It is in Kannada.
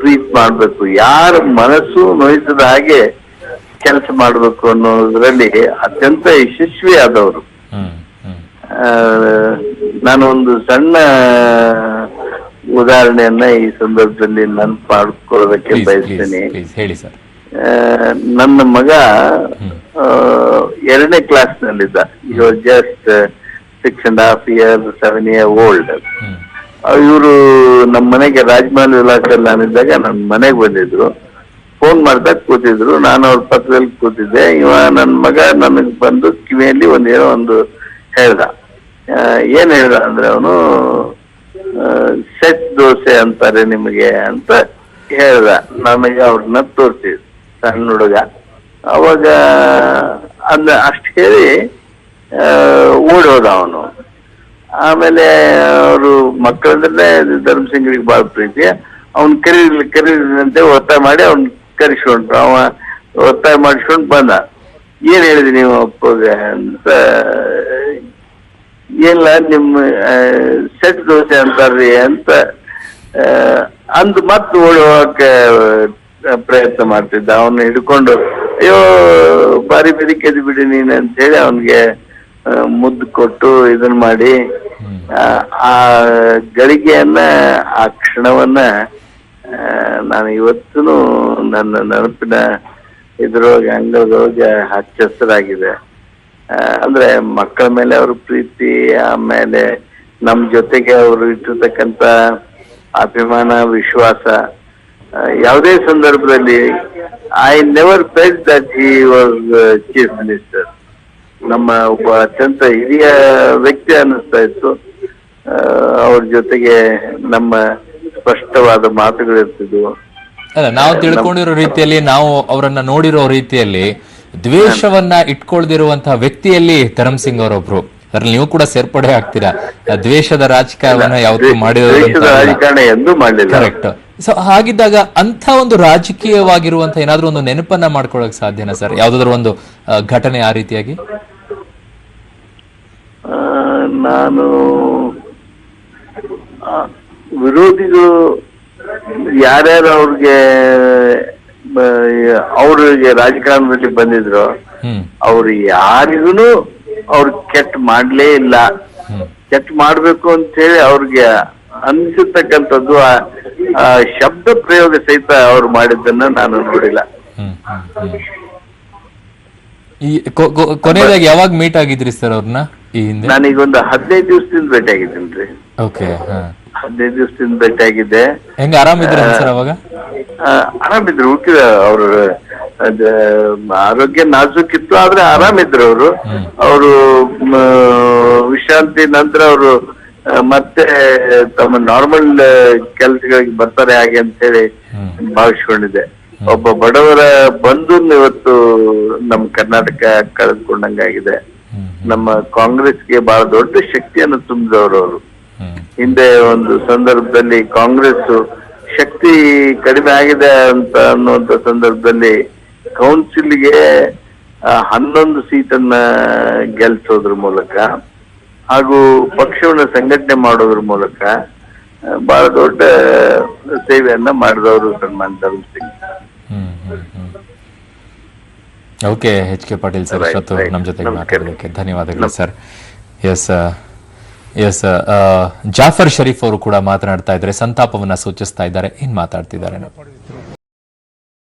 ಪ್ರೀತಿ ಮಾಡ್ಬೇಕು. ಯಾರ ಮನಸ್ಸು ನೋಯಿಸದ ಹಾಗೆ ಕೆಲಸ ಮಾಡ್ಬೇಕು ಅನ್ನೋದ್ರಲ್ಲಿ ಅತ್ಯಂತ ಯಶಸ್ವಿ ಆದವರು ನಾನು ಒಂದು ಸಣ್ಣ ಉದಾಹರಣೆಯನ್ನ ಈ ಸಂದರ್ಭದಲ್ಲಿ ನನ್ ಪಾಡ್ಕೊಳ್ಳೋದಕ್ಕೆ ಬಯಸ್ತೇನೆ. ನನ್ನ ಮಗ ಎರಡನೇ class ನಲ್ಲಿದ್ದ just six and half year seven year old ಇವರು ನಮ್ಮ ಮನೆಗೆ ರಾಜಮಹಲ್ ವಿಲಾಸಲ್ಲಿ ನಾನಿದ್ದಾಗ ನನ್ನ ಮನೆಗೆ ಬಂದಿದ್ರು. ಫೋನ್ ಮಾಡ್ತಾ ಕೂತಿದ್ರು. ನಾನು ಅವ್ರ ಪತ್ರದಲ್ಲಿ ಕೂತಿದ್ದೆ. ಇವ ನನ್ನ ಮಗ ನನಗೆ ಬಂದು ಕಿವಿಯಲ್ಲಿ ಒಂದ್ ಏನೋ ಒಂದು ಹೇಳ್ದ. ಏನ್ ಹೇಳ್ದ ಅಂದ್ರೆ ಅವನು ಸೆಟ್ ದೋಸೆ ಅಂತಾರೆ ನಿಮಗೆ ಅಂತ ಹೇಳ್ದ. ನಮಗೆ ಅವ್ರನ್ನ ತೋರಿಸಿದ್ ಸಣ್ಣ ಹುಡುಗ. ಅವಾಗ, ಅಂದ ಅಷ್ಟು ಹೇಳಿ ಓಡೋದ ಅವನು. ಆಮೇಲೆ ಅವರು ಮಕ್ಕಳಂದ್ರೆ ಧರ್ಮಸಿಂಗ್ರಿಗೆ ಬಹಳ ಪ್ರೀತಿ. ಅವ್ನ್ ಕರೀ ಕರೀದಂತೆ ಒತ್ತಾಯ ಮಾಡಿ ಅವ್ನ್ ಕರೆಸ್ಕೊಂಡ್ರು. ಅವ ಒತ್ತಾಯ ಮಾಡಿಸ್ಕೊಂಡ್ ಬಂದ. ಏನ್ ಹೇಳಿದ್ರಿ ನೀವು ಅಪ್ಪಗೆ? ಅಂತ ಏನಿಲ್ಲ ನಿಮ್ಮ ಸೆಟ್ ದೋಸೆ ಅಂತಾರ್ರಿ ಅಂತ ಅಂದ್ ಮತ್ತೆ ಓಡುವಕ್ಕೆ ಪ್ರಯತ್ನ ಮಾಡ್ತಿದ್ದ. ಅವನ್ನ ಹಿಡ್ಕೊಂಡು, ಅಯ್ಯೋ ಬಾರಿ ಬೆದಿಕೆದು ಬಿಡಿ ನೀನು ಅಂತ ಹೇಳಿ ಅವನಿಗೆ ಮುದ್ದು ಕೊಟ್ಟು ಇದನ್ನ ಮಾಡಿ ಆ, ಗಳಿಗೆಯನ್ನ ಆ ಕ್ಷಣವನ್ನ ನಾನು ಇವತ್ತೂ ನನ್ನ ನೆನಪಿನ ಇದ್ರೊಳಗೆ ಅಂಗಳದೊಳಗೆ ಹಚ್ಚಸರಾಗಿದೆ ಅಂದ್ರೆ ಮಕ್ಕಳ ಮೇಲೆ ಅವ್ರ ಪ್ರೀತಿ ಆಮೇಲೆ ನಮ್ ಜೊತೆಗೆ ಅವರು ಇಟ್ಟಿರ್ತಕ್ಕಂತ ಅಭಿಮಾನ ವಿಶ್ವಾಸ ಯಾವುದೇ ಸಂದರ್ಭದಲ್ಲಿ I never felt that he was chief minister ನಮ್ಮ ಒಬ್ಬ ಅತ್ಯಂತ ಹಿರಿಯ ವ್ಯಕ್ತಿ ಅನ್ನಿಸ್ತಾ ಇತ್ತು. ಅವ್ರ ಜೊತೆಗೆ ನಮ್ಮ ಸ್ಪಷ್ಟವಾದ ಮಾತುಗಳಿರ್ತಿದ್ವು ಅಲ್ಲ ನಾವು ತಿಳ್ಕೊಂಡಿರೋ ರೀತಿಯಲ್ಲಿ ನಾವು ಅವರನ್ನ ನೋಡಿರೋ ರೀತಿಯಲ್ಲಿ ದ್ವೇಷವನ್ನ ಇಟ್ಕೊಳ್ದಿರುವಂತಹ ವ್ಯಕ್ತಿಯಲ್ಲಿ ಧರಮ್ ಸಿಂಗ್ ಅವರೊಬ್ರು. ಅದ್ರಲ್ಲಿ ನೀವು ಕೂಡ ಸೇರ್ಪಡೆ ಆಗ್ತೀರಾ? ದ್ವೇಷದ ರಾಜಕಾರಣವನ್ನ ಯಾವತ್ತೂ ಮಾಡಲಿಲ್ಲ. ಕರೆಕ್ಟ್ ಸೊ ಹಾಗಿದ್ದಾಗ ಅಂತ ಒಂದು ರಾಜಕೀಯವಾಗಿರುವಂತ ಏನಾದ್ರೂ ಒಂದು ನೆನಪನ್ನ ಮಾಡ್ಕೊಳಕ್ ಸಾಧ್ಯನಾ ಸರ್? ಯಾವ್ದಾದ್ರು ಒಂದು ಘಟನೆ ಆ ರೀತಿಯಾಗಿ? ನಾನು ವಿರೋಧಿಗಳು ಯಾರ್ಯಾರು ಅವ್ರಿಗೆ ಅವ್ರಿಗೆ ರಾಜಕಾರಣದಲ್ಲಿ ಬಂದಿದ್ರು ಅವ್ರು ಯಾರಿಗೂ ಅವ್ರು ಕೆಟ್ಟ ಮಾಡ್ಲೇ ಇಲ್ಲ. ಕೆಟ್ಟ ಮಾಡ್ಬೇಕು ಅಂತ ಹೇಳಿ ಅವ್ರಿಗೆ ಅನ್ಸಿರ್ತಕ್ಕಂಥದ್ದು ಆ- ಶಬ್ದ ಪ್ರಯೋಗ ಸಹಿತ ಅವ್ರು ಮಾಡಿದ್ದನ್ನ ನಾನು ನೋಡಿಲ್ಲ. ಈ ಕೊನೆಯದಾಗಿ ಯಾವಾಗ ಮೀಟ್ ಆಗಿದ್ರಿ ಸರ್ ಅವ್ರನ್ನ? ಈ ಹಿಂದೆ? ನಾನೀಗ ಒಂದು ಹದಿನೈದು ದಿವಸದಿಂದ ರೀ ಓಕೆ ಹಾ. ಹದಿನೈದು ದಿವಸದಿಂದ ಭೇಟಿಯಾಗಿದ್ದೆ. ಹೆಂಗ ಆರಾಮಿದ್ರ ಸರ್ ಅವಾಗ? ಆ, ಆರಾಮಿದ್ರು ಹುಟ್ಟಿದ ಅವರು ಆರೋಗ್ಯ ನಾಜೂಕಿತ್ತು ಆದ್ರೆ ಆರಾಮಿದ್ರು ಅವರು. ಅವರು ವಿಶ್ರಾಂತಿ ನಂತರ ಅವರು ಮತ್ತೆ ತಮ್ಮ ನಾರ್ಮಲ್ ಕೆಲಸಗಳಿಗೆ ಬರ್ತಾರೆ ಹಾಗೆ ಅಂತ ಹೇಳಿ ಭಾವಿಸ್ಕೊಂಡಿದೆ ಒಬ್ಬ ಬಡವರ ಬಂಧು ಇವತ್ತು ನಮ್ಮ ಕರ್ನಾಟಕ ಕಳೆದುಕೊಂಡಂಗಾಗಿದೆ. ನಮ್ಮ ಕಾಂಗ್ರೆಸ್ಗೆ ಬಹಳ ದೊಡ್ಡ ಶಕ್ತಿಯನ್ನು ತುಂಬಿದವರು ಅವರು. ಹಿಂದೆ ಒಂದು ಸಂದರ್ಭದಲ್ಲಿ ಕಾಂಗ್ರೆಸ್ ಶಕ್ತಿ ಕಡಿಮೆ ಆಗಿದೆ ಅಂತ ಅನ್ನುವಂತ ಸಂದರ್ಭದಲ್ಲಿ ಕೌನ್ಸಿಲ್ಗೆ ಹನ್ನೊಂದು ಸೀಟನ್ನ ಗೆಲ್ಸೋದ್ರ ಮೂಲಕ ಹಾಗೂ ಪಕ್ಷವನ್ನ ಸಂಘಟನೆ ಮಾಡೋದ್ರ ಮೂಲಕ ಬಹಳ ದೊಡ್ಡ ಸೇವೆಯನ್ನ ಮಾಡಿದವರು ಸನ್ಮಾನ್ ಧರ್ಮ್ ಸಿಂಗ್. ಹ್ಮ್ ಹ್ಮ್ ಹ್ಮ್ okay H K Patil sir ಇವತ್ತು ಇಷ್ಟೊತ್ತು ನಮ್ಮ ಜೊತೆಗೆ. ಮಾತಾಡೋದಕ್ಕೆ ಧನ್ಯವಾದಗಳು sir. S S Jaffer Sharief ಅವರು ಕೂಡ ಮಾತನಾಡ್ತಾ ಇದ್ದಾರೆ ಸಂತಾಪವನ್ನ ಸೂಚಿಸ್ತಾ ಇದ್ದಾರೆ ಏನ್ ಮಾತಾಡ್ತಿದ್ದಾರೆ.